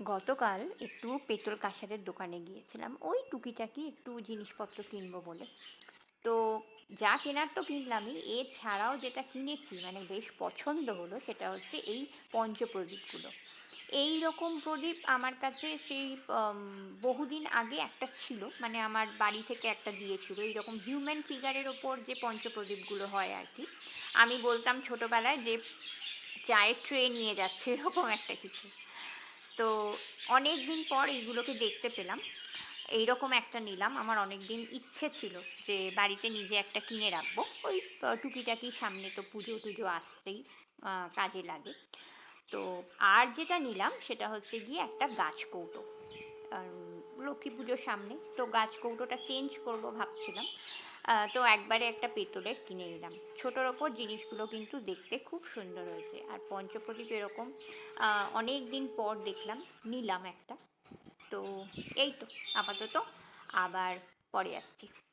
গতকাল একটু পেতল কাঁসারের দোকানে গিয়েছিলাম। ওই টুকিটাকি একটু জিনিসপত্র কিনবো বলে। তো যা কেনার তো কিনলামই, এছাড়াও যেটা কিনেছি মানে বেশ পছন্দ হলো, সেটা হচ্ছে এই পঞ্চপ্রদীপগুলো। এই রকম প্রদীপ আমার কাছে সেই বহুদিন আগে একটা ছিল মানে আমার বাড়ি থেকে একটা দিয়েছিল। এইরকম হিউম্যান ফিগারের ওপর যে পঞ্চপ্রদীপগুলো হয় আর কি, আমি বলতাম ছোটোবেলায় যে চায়ের ট্রে নিয়ে যাচ্ছে, এরকম একটা কিছু। তো অনেক দিন পর এইগুলোকে দেখতে পেলাম। এই রকম একটা নিলাম। আমার অনেক দিন ইচ্ছে ছিল যে বাড়িতে নিজে একটা কিনে রাখব। ওই টুকিটাকি সামনে তো পুজো টুজো আসতেই কাজে লাগে। তো আর যেটা নিলাম সেটা হচ্ছে গিয়ে একটা গাছ কৌটো। লক্ষ্মী পুজোর সামনে। তো গাছ কৌটোটা চেঞ্জ করব ভাবছিলাম। তো একবারে একটা পেতলের কিনে নিলাম। ছোটোর ওপর জিনিসগুলো কিন্তু দেখতে খুব সুন্দর হয়েছে। আর পঞ্চপ্রদীপ এরকম অনেক দিন পর দেখলাম, নিলাম একটা। তো এই তো, আপাতত আবার পরে আসছি।